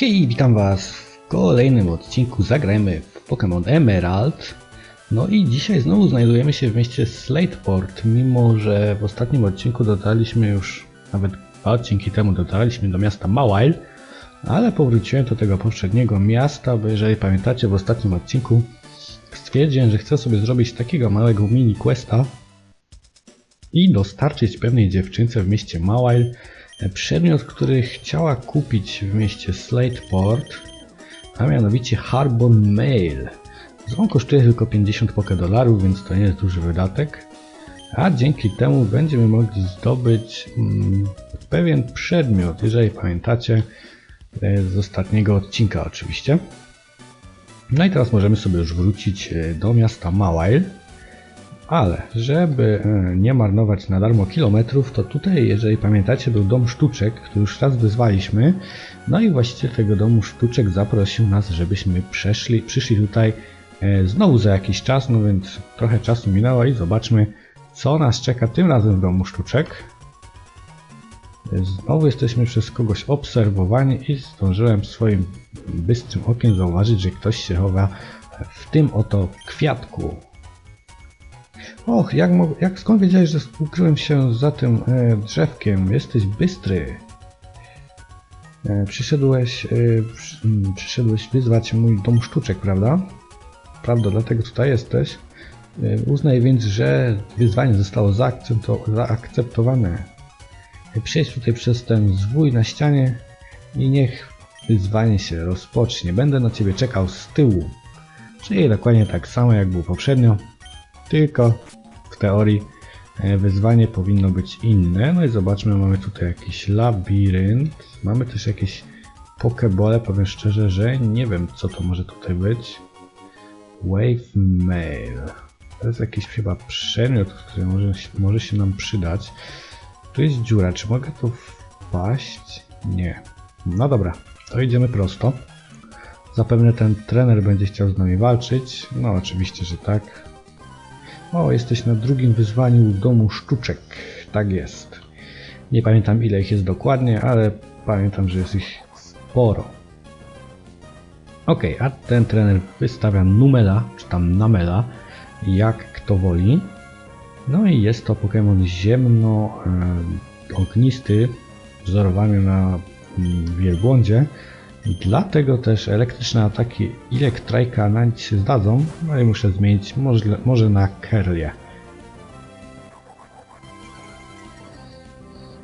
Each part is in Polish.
Hej, witam was w kolejnym odcinku Zagrajmy w Pokémon Emerald. No i dzisiaj znowu znajdujemy się w mieście Slateport, mimo że w ostatnim odcinku dotarliśmy już, nawet dwa odcinki temu dotarliśmy do miasta Mawile, ale powróciłem do tego poprzedniego miasta, bo jeżeli pamiętacie w ostatnim odcinku stwierdziłem, że chcę sobie zrobić takiego małego mini questa i dostarczyć pewnej dziewczynce w mieście Mawile przedmiot, który chciała kupić w mieście Slateport, a mianowicie Harbor Mail. On kosztuje tylko 50 poke dolarów, więc to nie jest duży wydatek, a dzięki temu będziemy mogli zdobyć mm, pewien przedmiot, jeżeli pamiętacie, e, z ostatniego odcinka oczywiście. No i teraz możemy sobie już wrócić e, do miasta Mawile. Ale, żeby e, nie marnować na darmo kilometrów, to tutaj, jeżeli pamiętacie, był dom sztuczek, który już raz wyzwaliśmy. No i właściciel tego domu sztuczek zaprosił nas, żebyśmy przeszli, przyszli tutaj e, znowu za jakiś czas, no więc trochę czasu minęło i zobaczmy, co nas czeka tym razem w domu sztuczek. E, Znowu jesteśmy przez kogoś obserwowani i zdążyłem swoim bystrym okiem zauważyć, że ktoś się chowa w tym oto kwiatku. Och, jak, jak skąd wiedziałeś, że ukryłem się za tym e, drzewkiem? Jesteś bystry. E, przyszedłeś, e, przy, m, przyszedłeś wyzwać mój dom sztuczek, prawda? Prawda, dlatego tutaj jesteś. E, uznaj więc, że wyzwanie zostało zaakcepto- zaakceptowane. E, Przejdź tutaj przez ten zwój na ścianie i niech wyzwanie się rozpocznie. Będę na ciebie czekał z tyłu. Czyli dokładnie tak samo jak było poprzednio tylko w teorii e, wyzwanie powinno być inne. No i zobaczmy, mamy tutaj jakiś labirynt, mamy też jakieś pokebole, powiem szczerze, że nie wiem co to może tutaj być. Wave Mail. To jest jakiś chyba przedmiot, który może, może się nam przydać. Tu jest dziura, czy mogę tu wpaść? Nie. No dobra, to idziemy prosto. Zapewne ten trener będzie chciał z nami walczyć. No oczywiście, że tak. O, jesteś na drugim wyzwaniu domu sztuczek. Tak jest. Nie pamiętam ile ich jest dokładnie, ale pamiętam, że jest ich sporo. Ok, a ten trener wystawia numela, czy tam namela, jak kto woli. No i jest to Pokémon ziemno-ognisty, wzorowany na mm, wielbłądzie. I dlatego też elektryczne ataki Electrika na nic się zdadzą, no i muszę zmienić może, może na Kerlie.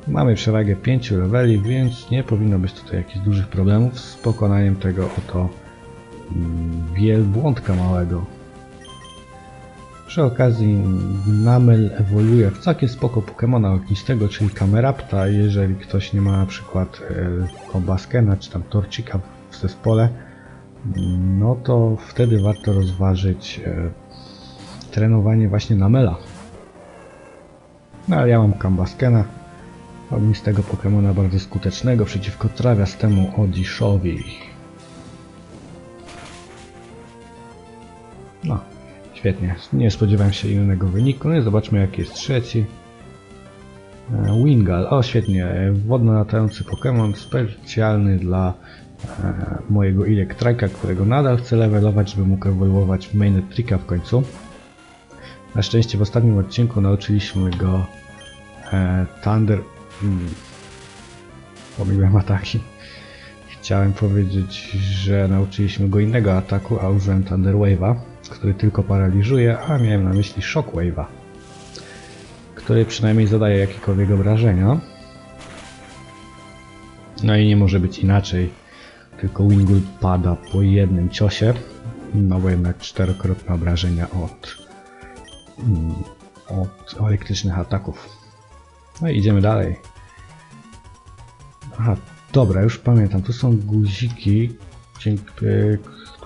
Mamy przewagę 5 leveli, więc nie powinno być tutaj jakichś dużych problemów z pokonaniem tego oto mm, wielbłądka małego. Przy okazji Namel ewoluuje w całkiem spoko Pokemona ognistego, czyli Camerapta. Jeżeli ktoś nie ma na przykład e, Obaskena czy tam Torcika w zespole, no to wtedy warto rozważyć e, trenowanie właśnie Namela. No ale ja mam Cambaskena, ognistego Pokemona bardzo skutecznego przeciwko trawiastemu Odiszowi. Świetnie, nie spodziewałem się innego wyniku. No i zobaczmy jaki jest trzeci. E, Wingal, o świetnie, wodno latający Pokémon specjalny dla e, mojego Electrika, którego nadal chcę levelować, żeby mógł ewoluować w Mainnet Tricka w końcu. Na szczęście w ostatnim odcinku nauczyliśmy go e, Thunder... Hmm, pomyliłem ataki. Chciałem powiedzieć, że nauczyliśmy go innego ataku, a użyłem Thunder Wave'a, który tylko paraliżuje, a miałem na myśli Shockwave'a, który przynajmniej zadaje jakiekolwiek obrażenia. No i nie może być inaczej, tylko Wingull pada po jednym ciosie, no bo jednak czterokrotne obrażenia od, mm, od elektrycznych ataków. No i idziemy dalej. Aha, dobra, już pamiętam, tu są guziki,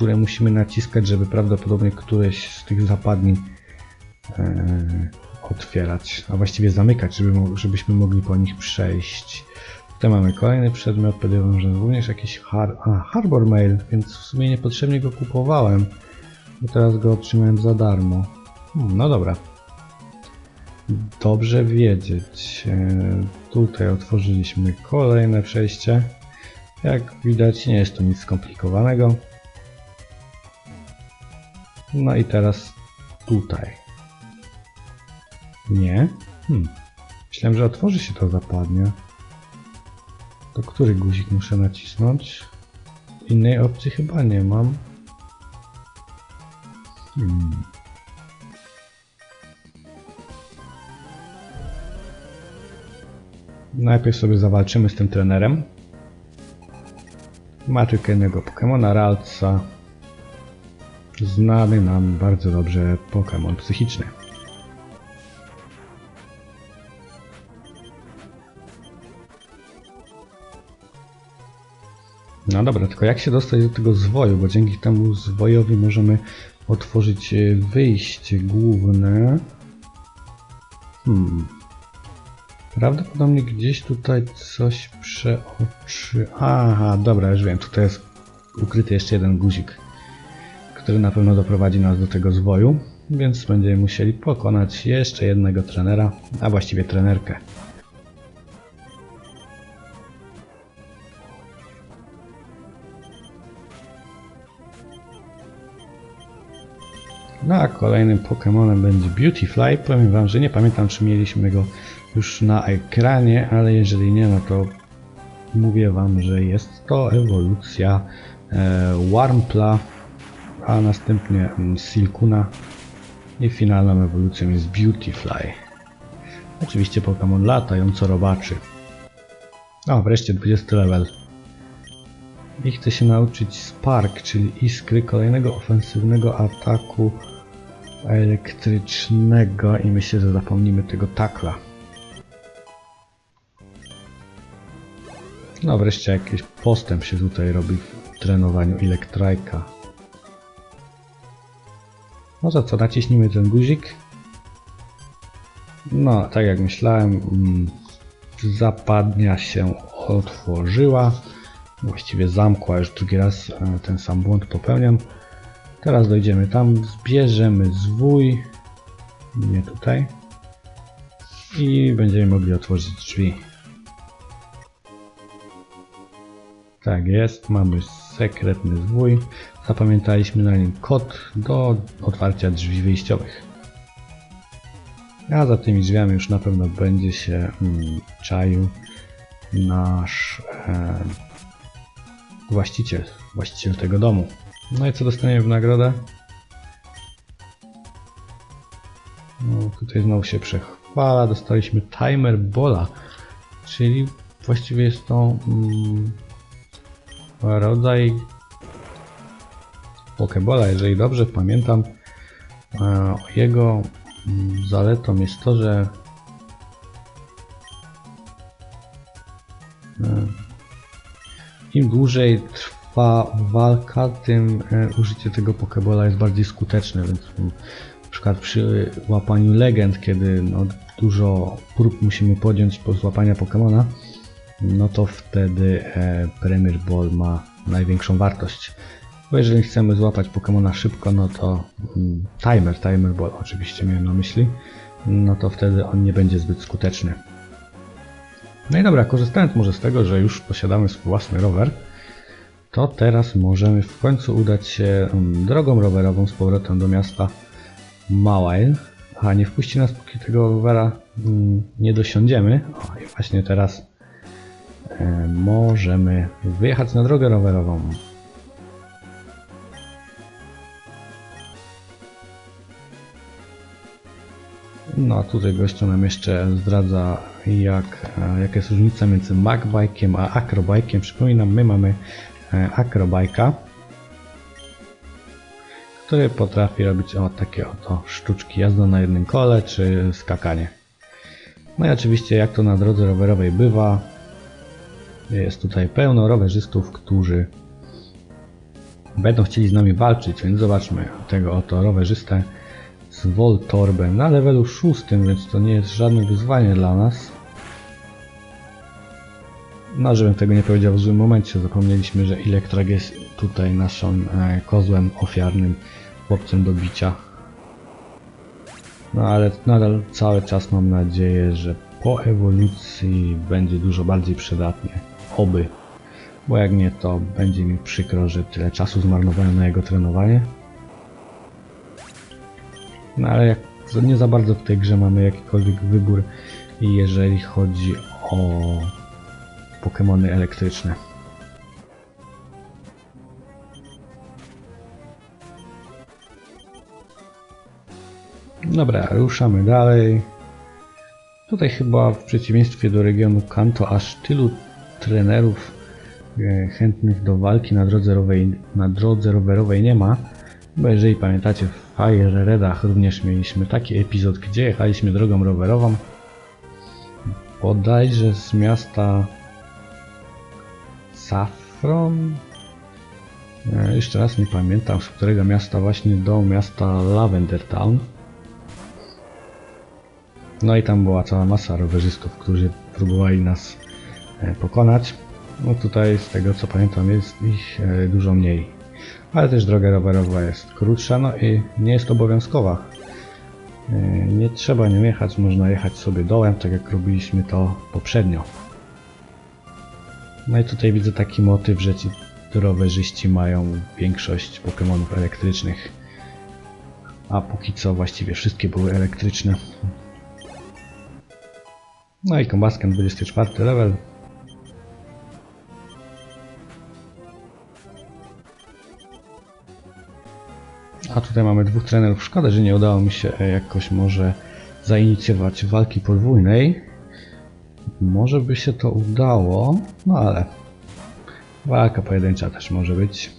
które musimy naciskać, żeby prawdopodobnie któreś z tych zapadni e, otwierać, a właściwie zamykać, żeby, żebyśmy mogli po nich przejść. Tutaj mamy kolejny przedmiot, podejrzewam, że również jakiś har a, Harbor Mail, więc w sumie niepotrzebnie go kupowałem, bo teraz go otrzymałem za darmo. Hmm, no dobra. Dobrze wiedzieć. E, tutaj otworzyliśmy kolejne przejście. Jak widać nie jest to nic skomplikowanego. No i teraz tutaj. Nie? Hmm. Myślałem, że otworzy się to zapadnie. To który guzik muszę nacisnąć? Innej opcji chyba nie mam. Hmm. Najpierw sobie zawalczymy z tym trenerem. Ma tylko jednego Pokemona Ralca. Znany nam bardzo dobrze Pokémon psychiczny. No dobra, tylko jak się dostać do tego zwoju, bo dzięki temu zwojowi możemy otworzyć e, wyjście główne. Hmm. Prawdopodobnie gdzieś tutaj coś przeoczy... Aha, dobra, już wiem, tutaj jest ukryty jeszcze jeden guzik, który na pewno doprowadzi nas do tego zwoju, więc będziemy musieli pokonać jeszcze jednego trenera, a właściwie trenerkę. No a kolejnym Pokémonem będzie Beautyfly. Powiem Wam, że nie pamiętam czy mieliśmy go już na ekranie, ale jeżeli nie, no to mówię Wam, że jest to ewolucja e, Warmpla, a następnie mm, Silkuna i finalną ewolucją jest Beautyfly. Oczywiście Pokémon latająco robaczy. O, wreszcie 20 level. I chcę się nauczyć Spark, czyli iskry kolejnego ofensywnego ataku elektrycznego i myślę, że zapomnimy tego takla. No wreszcie jakiś postęp się tutaj robi w trenowaniu Electrika. No to co, naciśnijmy ten guzik. No, tak jak myślałem, mm, zapadnia się otworzyła. Właściwie zamkła, już drugi raz e, ten sam błąd popełniam. Teraz dojdziemy tam, zbierzemy zwój, nie tutaj, i będziemy mogli otworzyć drzwi. Tak jest, mamy sekretny zwój. Zapamiętaliśmy na nim kod do otwarcia drzwi wyjściowych. A za tymi drzwiami już na pewno będzie się mm, czaił nasz e, właściciel, właściciel tego domu. No i co dostaniemy w nagrodę? No, tutaj znowu się przechwala. Dostaliśmy timer bola, czyli właściwie jest to mm, rodzaj Pokebola, jeżeli dobrze pamiętam. E, jego mm, zaletą jest to, że e, im dłużej trwa walka, tym e, użycie tego Pokebola jest bardziej skuteczne, więc mm, na przykład przy łapaniu legend, kiedy no, dużo prób musimy podjąć po złapania Pokemona, no to wtedy e, Premier Ball ma największą wartość. Bo jeżeli chcemy złapać Pokemona szybko, no to mm, timer, timer ball oczywiście miałem na myśli, no to wtedy on nie będzie zbyt skuteczny. No i dobra, korzystając może z tego, że już posiadamy swój własny rower, to teraz możemy w końcu udać się mm, drogą rowerową z powrotem do miasta Małajl. A nie wpuści nas, póki tego rowera mm, nie dosiądziemy. O, i właśnie teraz możemy wyjechać na drogę rowerową. No a tutaj gościu nam jeszcze zdradza jak, e, jaka jest różnica między magbike'iem a acrobike'iem. Przypominam, my mamy e, acrobike'a, który potrafi robić o takie oto sztuczki jazda na jednym kole czy skakanie. No i oczywiście jak to na drodze rowerowej bywa, jest tutaj pełno rowerzystów, którzy będą chcieli z nami walczyć, więc zobaczmy tego oto rowerzystę z Voltorbem na levelu 6, więc to nie jest żadne wyzwanie dla nas. No, żebym tego nie powiedział w złym momencie, zapomnieliśmy, że Electrag jest tutaj naszym e, kozłem ofiarnym, chłopcem do bicia. No ale nadal cały czas mam nadzieję, że po ewolucji będzie dużo bardziej przydatnie. Oby. Bo jak nie, to będzie mi przykro, że tyle czasu zmarnowałem na jego trenowanie. No ale jak nie za bardzo w tej grze mamy jakikolwiek wybór, jeżeli chodzi o Pokémony elektryczne. Dobra, ruszamy dalej. Tutaj chyba w przeciwieństwie do regionu Kanto aż tylu trenerów e, chętnych do walki na drodze, rowerowej, na drodze rowerowej nie ma. Bo jeżeli pamiętacie, w Fire Redach również mieliśmy taki epizod, gdzie jechaliśmy drogą rowerową. Bodajże z miasta Saffron. E, Jeszcze raz nie pamiętam, z którego miasta właśnie do miasta Lavender Town. No i tam była cała masa rowerzystów, którzy próbowali nas pokonać. No tutaj z tego co pamiętam jest ich e, dużo mniej. Ale też droga rowerowa jest krótsza, no i nie jest obowiązkowa. E, Nie trzeba nią jechać, można jechać sobie dołem, tak jak robiliśmy to poprzednio. No i tutaj widzę taki motyw, że ci rowerzyści mają większość Pokémonów elektrycznych. A póki co właściwie wszystkie były elektryczne. No i kombasken 24 level. A tutaj mamy dwóch trenerów. Szkoda, że nie udało mi się e, jakoś może zainicjować walki podwójnej. Może by się to udało, no ale walka pojedyncza też może być.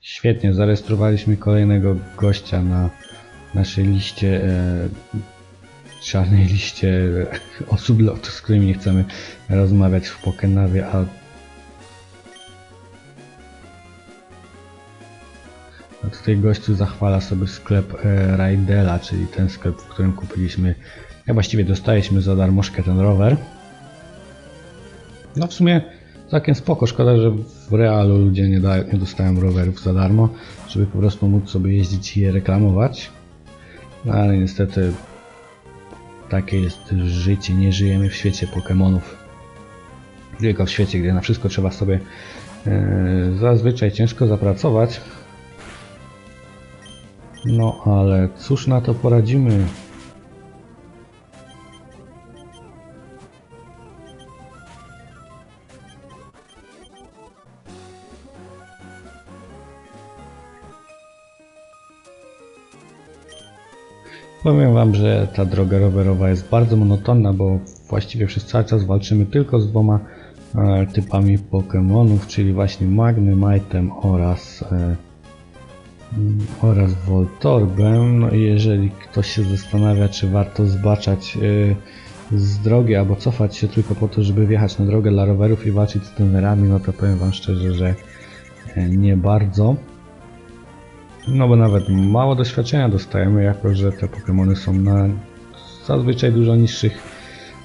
Świetnie, zarejestrowaliśmy kolejnego gościa na naszej liście, e, czarnej liście osób, z którymi nie chcemy rozmawiać w Pokenawie, a tutaj gościu zachwala sobie sklep e, Raidela, czyli ten sklep, w którym kupiliśmy, ja właściwie dostaliśmy za darmożkę ten rower. No w sumie całkiem spoko, szkoda, że w realu ludzie nie, dają, nie dostają rowerów za darmo, żeby po prostu móc sobie jeździć i je reklamować. No ale niestety takie jest życie, nie żyjemy w świecie Pokémonów. Tylko w świecie, gdzie na wszystko trzeba sobie e, zazwyczaj ciężko zapracować. No ale cóż na to poradzimy? Powiem wam, że ta droga rowerowa jest bardzo monotonna, bo właściwie przez cały czas walczymy tylko z dwoma e, typami Pokémonów, czyli właśnie Magnemite'em oraz e, mm, oraz Voltorbem. No i jeżeli ktoś się zastanawia, czy warto zbaczać e, z drogi albo cofać się tylko po to, żeby wjechać na drogę dla rowerów i walczyć z trenerami, no to powiem wam szczerze, że e, nie bardzo. No bo nawet mało doświadczenia dostajemy, jako że te Pokémony są na zazwyczaj dużo niższych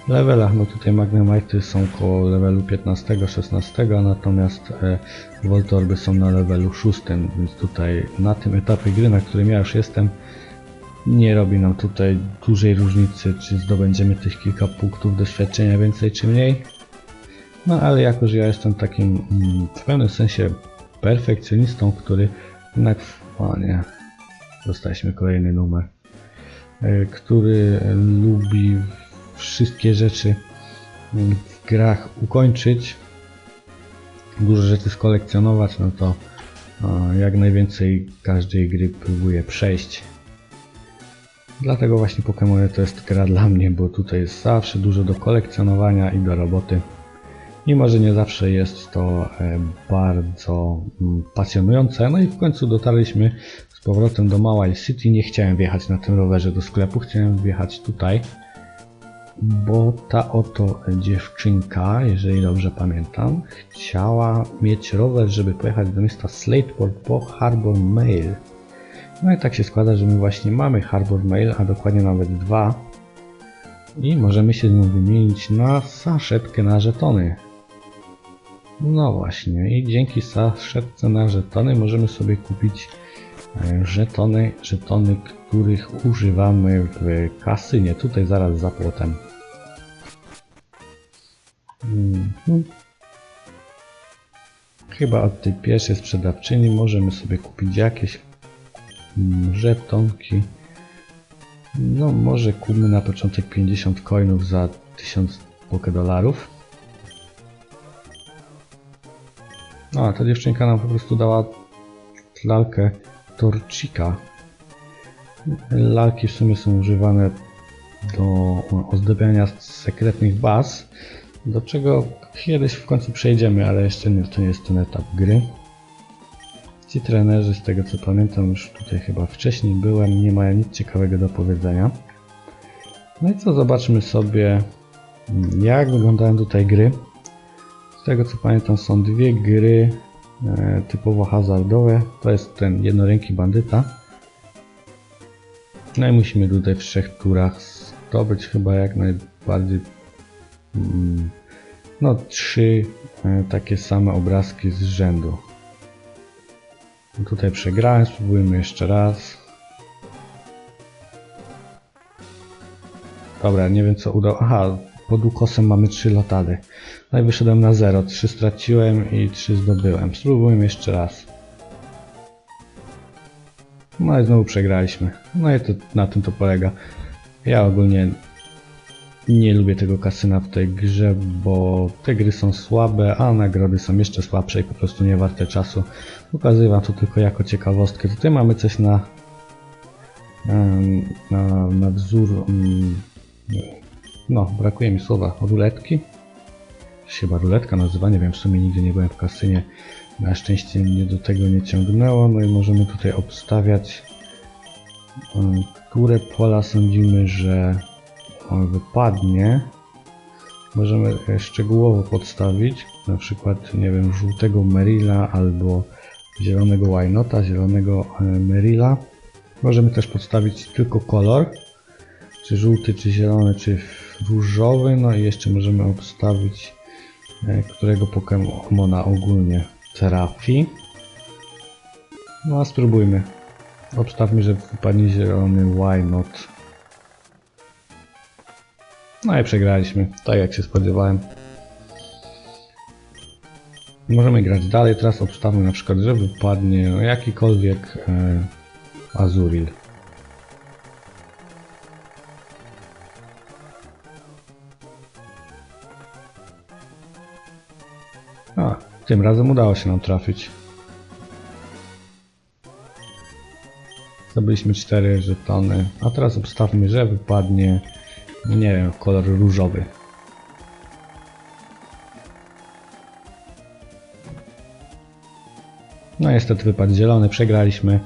levelach. No tutaj Magnemite są koło levelu 15-16, a natomiast e, Voltorby są na levelu 6, więc tutaj na tym etapie gry, na którym ja już jestem, nie robi nam tutaj dużej różnicy, czy zdobędziemy tych kilka punktów doświadczenia więcej czy mniej. No ale jako, że ja jestem takim mm, w pewnym sensie perfekcjonistą, który jednak, o nie, dostaliśmy kolejny numer, e, który lubi wszystkie rzeczy mm, w grach ukończyć, dużo rzeczy skolekcjonować, no to jak najwięcej każdej gry próbuję przejść. Dlatego właśnie Pokémony to jest gra dla mnie, bo tutaj jest zawsze dużo do kolekcjonowania i do roboty. Mimo, że nie zawsze jest to e, bardzo mm, pasjonujące. No i w końcu dotarliśmy z powrotem do Małej City. Nie chciałem wjechać na tym rowerze do sklepu, chciałem wjechać tutaj. Bo ta oto dziewczynka, jeżeli dobrze pamiętam, chciała mieć rower, żeby pojechać do miasta Slateport po Harbor Mail. No i tak się składa, że my właśnie mamy Harbor Mail, a dokładnie nawet dwa. I możemy się z nią wymienić na saszetkę na żetony. No właśnie, i dzięki saszetce na żetony możemy sobie kupić e, żetony, żetony, których używamy w kasynie. Tutaj zaraz za płotem. Mhm. Chyba od tej pierwszej sprzedawczyni możemy sobie kupić jakieś mm, żetonki. No może kupmy na początek 50 coinów za 1000 dolarów. A ta dziewczynka nam po prostu dała lalkę torcika. Lalki w sumie są używane do ozdabiania sekretnych baz, do czego kiedyś w końcu przejdziemy, ale jeszcze nie, to nie jest ten etap gry. Ci trenerzy, z tego co pamiętam, już tutaj chyba wcześniej byłem, nie mają nic ciekawego do powiedzenia. No i co, zobaczmy sobie, jak wyglądają tutaj gry. Z tego co pamiętam, są dwie gry e, typowo hazardowe. To jest ten jednoręki bandyta. No i musimy tutaj w trzech turach zdobyć chyba jak najbardziej mm, no trzy e, takie same obrazki z rzędu. Tutaj przegrałem, spróbujmy jeszcze raz. Dobra, nie wiem co udało. Aha, pod ukosem mamy 3 lotady. No i wyszedłem na 0. 3 straciłem i 3 zdobyłem. Spróbujmy jeszcze raz. No i znowu przegraliśmy. No i to na tym to polega. Ja ogólnie nie lubię tego kasyna w tej grze, bo te gry są słabe, a nagrody są jeszcze słabsze i po prostu nie warte czasu. Pokazuję wam to tylko jako ciekawostkę. Tutaj mamy coś na na, na wzór mm, no, brakuje mi słowa ruletki. Chyba ruletka nazywa, nie wiem, w sumie nigdy nie byłem w kasynie. Na szczęście mnie do tego nie ciągnęło, no i możemy tutaj obstawiać, które pola sądzimy, że on wypadnie. Możemy e, szczegółowo podstawić, na przykład, nie wiem, żółtego Merila albo zielonego Wynota, zielonego e, Merila. Możemy też podstawić tylko kolor, czy żółty, czy zielony, czy różowy. No i jeszcze możemy obstawić, e, którego Pokemona ogólnie trafi. No a spróbujmy. Obstawmy, że wypadnie zielony Wynot. No i przegraliśmy, tak jak się spodziewałem. Możemy grać dalej, teraz obstawmy na przykład, że wypadnie no, jakikolwiek e, Azuril. Tym razem udało się nam trafić. Zdobyliśmy 4 żetony, a teraz obstawmy, że wypadnie nie wiem, kolor różowy. No niestety wypadł zielony, przegraliśmy.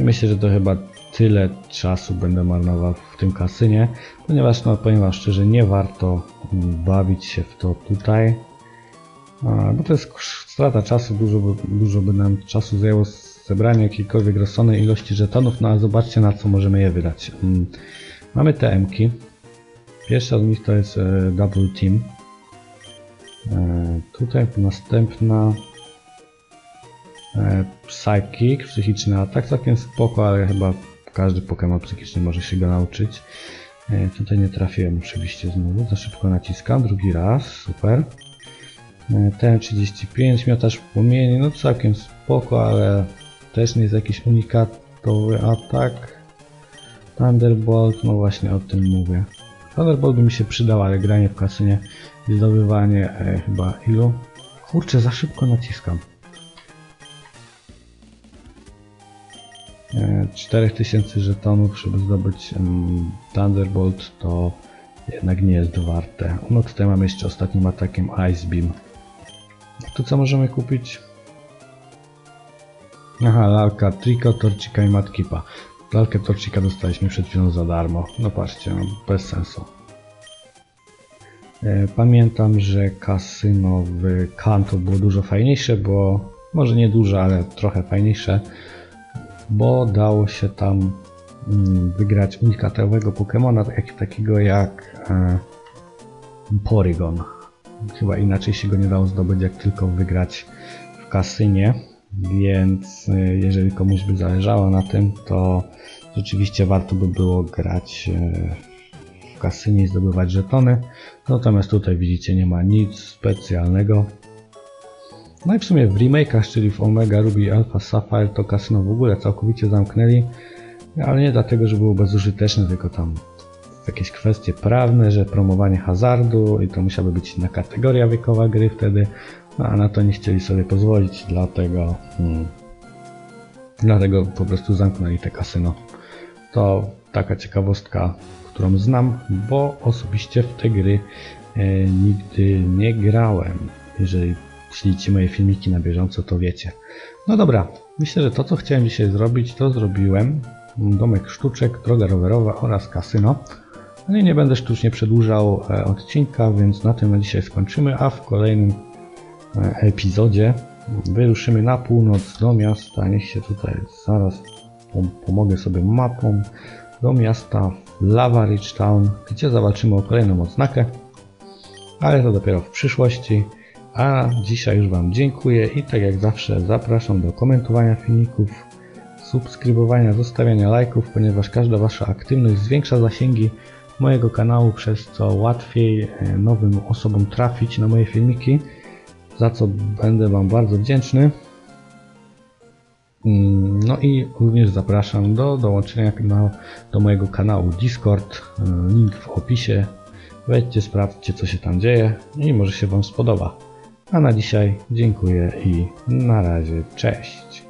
I myślę, że to chyba tyle czasu będę marnował w tym kasynie, ponieważ, no powiem wam szczerze, nie warto bawić się w to tutaj. Bo to jest strata czasu, dużo, by- dużo by nam czasu zajęło zebranie jakiejkolwiek rozsądnej ilości żetonów, no a zobaczcie na co możemy je wydać. Mm, Mamy TM-ki, Pierwsza z nich to jest e, Double Team. E, tutaj następna e, Psychic, psychiczny atak, całkiem spoko, ale chyba każdy Pokémon psychiczny może się go nauczyć. Tutaj nie trafiłem oczywiście znowu, za szybko naciskam, drugi raz, super. E, TM35, miotacz płomieni, no całkiem spoko, ale też nie jest jakiś unikatowy atak. Thunderbolt, no właśnie o tym mówię. Thunderbolt by mi się przydał, ale granie w kasynie i zdobywanie e, chyba ilu? Kurczę, za szybko naciskam. E, 4000 żetonów, żeby zdobyć em, Thunderbolt, to jednak nie jest warte. No tutaj mamy jeszcze ostatnim atakiem Ice Beam. Tu co możemy kupić? Aha, lalka Trico, Torcika i Matkipa. Lalkę Torcika dostaliśmy przed chwilą za darmo. No patrzcie, no, bez sensu. E, Pamiętam, że kasyno w Kanto było dużo fajniejsze, bo może nie dużo, ale trochę fajniejsze, bo dało się tam mm, wygrać unikatowego Pokemona, tak- takiego jak e, Porygon. Chyba inaczej się go nie dało zdobyć, jak tylko wygrać w kasynie. więc y, jeżeli komuś by zależało na tym, to rzeczywiście warto by było grać y, w kasynie i zdobywać żetony. Natomiast tutaj widzicie nie ma nic specjalnego. No i w sumie w remake'ach, czyli w Omega Ruby Alpha Sapphire to kasyno w ogóle całkowicie zamknęli, ale nie dlatego, że było bezużyteczne, tylko tam jakieś kwestie prawne, że promowanie hazardu i to musiałaby być inna kategoria wiekowa gry wtedy, no, a na to nie chcieli sobie pozwolić, dlatego hmm, dlatego po prostu zamknęli te kasyno. To taka ciekawostka, którą znam, bo osobiście w te gry e, nigdy nie grałem. Jeżeli śledzicie moje filmiki na bieżąco, to wiecie. No dobra, myślę, że to co chciałem dzisiaj zrobić, to zrobiłem. Domek sztuczek, droga rowerowa oraz kasyno. No i nie będę sztucznie przedłużał e, odcinka, więc na tym na dzisiaj skończymy, a w kolejnym e, epizodzie wyruszymy na północ do miasta. Niech się tutaj zaraz pom- pomogę sobie mapą do miasta Lava Ridge Town, gdzie zawalczymy o kolejną odznakę, ale to dopiero w przyszłości. A dzisiaj już Wam dziękuję i tak jak zawsze zapraszam do komentowania filmików, subskrybowania, zostawiania lajków, ponieważ każda Wasza aktywność zwiększa zasięgi mojego kanału, przez co łatwiej e, nowym osobom trafić na moje filmiki, za co będę Wam bardzo wdzięczny. Mm, No i również zapraszam do dołączenia na, do mojego kanału Discord, e, link w opisie. Wejdźcie, sprawdźcie co się tam dzieje i może się Wam spodoba. A na dzisiaj dziękuję i na razie, cześć.